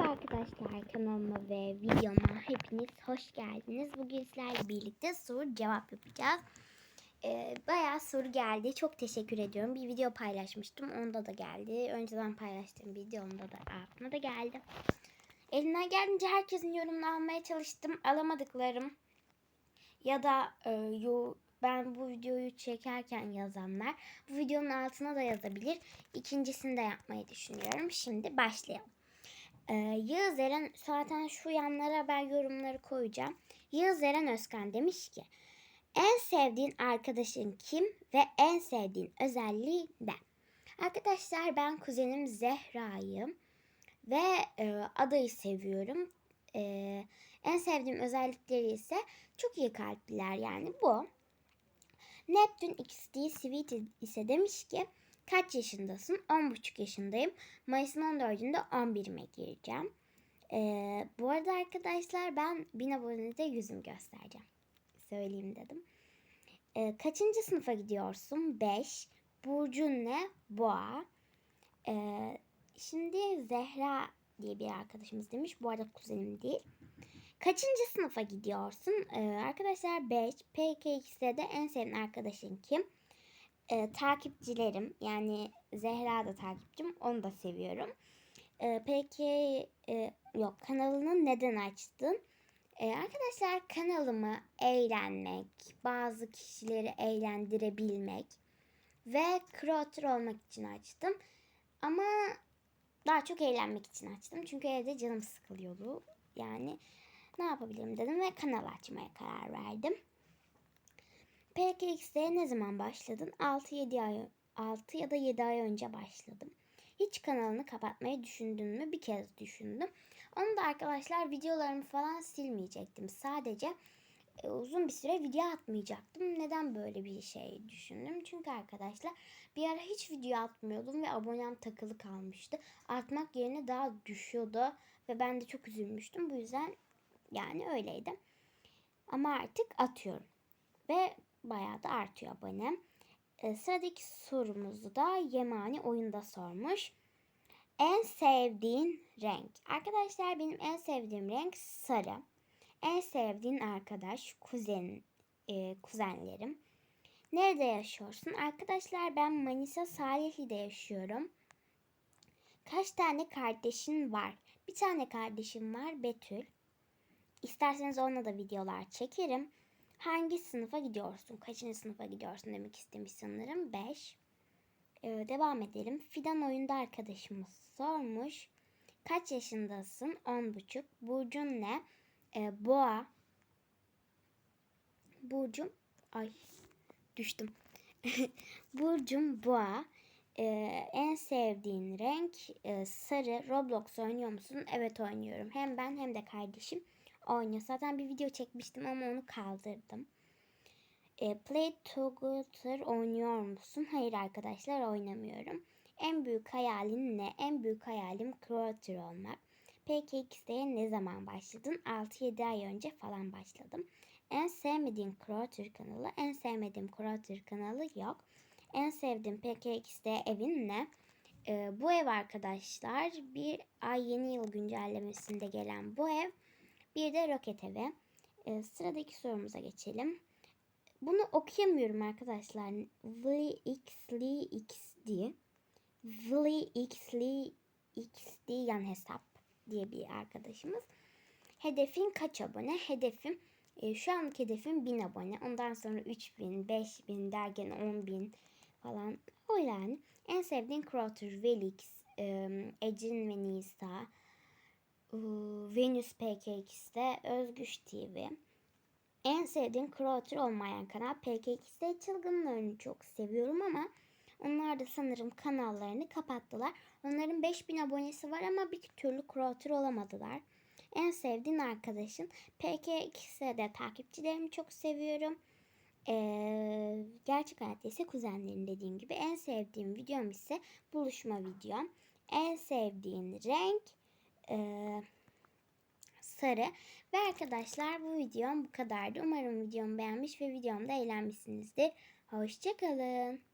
Merhaba arkadaşlar kanalıma ve videoma hepiniz hoş geldiniz. Bugün sizlerle birlikte soru cevap yapacağız. Ee, bayağı soru geldi. Çok teşekkür ediyorum. Bir video paylaşmıştım. Onda da geldi. Önceden paylaştığım videomda da altına da geldi. Elimden geldiğince herkesin yorumunu almaya çalıştım. Alamadıklarım ya da e, yo, ben bu videoyu çekerken yazanlar bu videonun altına da yazabilir. İkincisini de yapmayı düşünüyorum. Şimdi başlayalım. Ee, Yağız Eren zaten şu yanlara ben yorumları koyacağım. Yağız Eren Özkan demiş ki en sevdiğin arkadaşın kim ve en sevdiğin özelliği ne? Arkadaşlar ben kuzenim Zehra'yım ve e, adayı seviyorum. E, en sevdiğim özellikleri ise çok iyi kalpliler yani bu. Neptün XD Sweet ise demiş ki kaç yaşındasın? 10,5 yaşındayım. Mayıs'ın 14'ünde 11'ime gireceğim. Ee, bu arada arkadaşlar ben 1000 abonede yüzüm göstereceğim. Söyleyeyim dedim. Ee, kaçıncı sınıfa gidiyorsun? 5. Burcun ne? Boğa. Ee, şimdi Zehra diye bir arkadaşımız demiş. Bu arada kuzenim değil. Kaçıncı sınıfa gidiyorsun? Ee, arkadaşlar 5. PKX'de de en sevdiğin arkadaşın kim? Ee, takipçilerim yani Zehra da takipçim onu da seviyorum. Ee, peki e, yok kanalını neden açtın? Ee, arkadaşlar kanalımı eğlenmek, bazı kişileri eğlendirebilmek ve creator olmak için açtım. Ama daha çok eğlenmek için açtım. Çünkü evde canım sıkılıyordu. Yani ne yapabilirim dedim ve kanal açmaya karar verdim. PKX'de ne zaman başladın? 6-7 ay 6 ya da 7 ay önce başladım. Hiç kanalını kapatmayı düşündün mü? Bir kez düşündüm. Onu da arkadaşlar videolarımı falan silmeyecektim. Sadece e, uzun bir süre video atmayacaktım. Neden böyle bir şey düşündüm? Çünkü arkadaşlar bir ara hiç video atmıyordum ve abonem takılı kalmıştı. Artmak yerine daha düşüyordu ve ben de çok üzülmüştüm. Bu yüzden yani öyleydi. Ama artık atıyorum. Ve bayağı da artıyor abonem. Ee, sıradaki sorumuzu da Yemani oyunda sormuş. En sevdiğin renk. Arkadaşlar benim en sevdiğim renk sarı. En sevdiğin arkadaş kuzen e, kuzenlerim. Nerede yaşıyorsun? Arkadaşlar ben Manisa Salihli'de yaşıyorum. Kaç tane kardeşin var? Bir tane kardeşim var Betül. İsterseniz onunla da videolar çekerim. Hangi sınıfa gidiyorsun? Kaçıncı sınıfa gidiyorsun demek istemiş sanırım. 5. Ee, devam edelim. Fidan oyunda arkadaşımız sormuş. Kaç yaşındasın? 10,5. Burcun ne? Ee, boğa. Burcum ay düştüm. Burcum boğa. Ee, en sevdiğin renk e, sarı. Roblox oynuyor musun? Evet oynuyorum. Hem ben hem de kardeşim oynuyor. Zaten bir video çekmiştim ama onu kaldırdım. E, Play Together oynuyor musun? Hayır arkadaşlar oynamıyorum. En büyük hayalin ne? En büyük hayalim creator olmak. Peki X'de ne zaman başladın? 6-7 ay önce falan başladım. En sevmediğin creator kanalı? En sevmediğim creator kanalı yok. En sevdiğim PKX'de evin ne? Ee, bu ev arkadaşlar bir ay yeni yıl güncellemesinde gelen bu ev bir de roket evi. Ee, sıradaki sorumuza geçelim. Bunu okuyamıyorum arkadaşlar. VXLXD VXLXD yan hesap diye bir arkadaşımız. Hedefin kaç abone? Hedefim e, şu anki hedefim 1000 abone. Ondan sonra 3000, 5000 derken 10000 falan. O yani. En sevdiğin creator Velix, e, Ecin ve Nisa, Venüs PKX'de Özgüç TV. En sevdiğim creator olmayan kanal PKX'de çılgınlarını çok seviyorum ama onlar da sanırım kanallarını kapattılar. Onların 5000 abonesi var ama bir türlü creator olamadılar. En sevdiğin arkadaşın PKX'de de takipçilerimi çok seviyorum. Ee, gerçek hayatta ise kuzenlerin dediğim gibi. En sevdiğim videom ise buluşma videom. En sevdiğin renk e, sarı. Ve arkadaşlar bu videom bu kadardı. Umarım videomu beğenmiş ve videomda eğlenmişsinizdir. Hoşçakalın.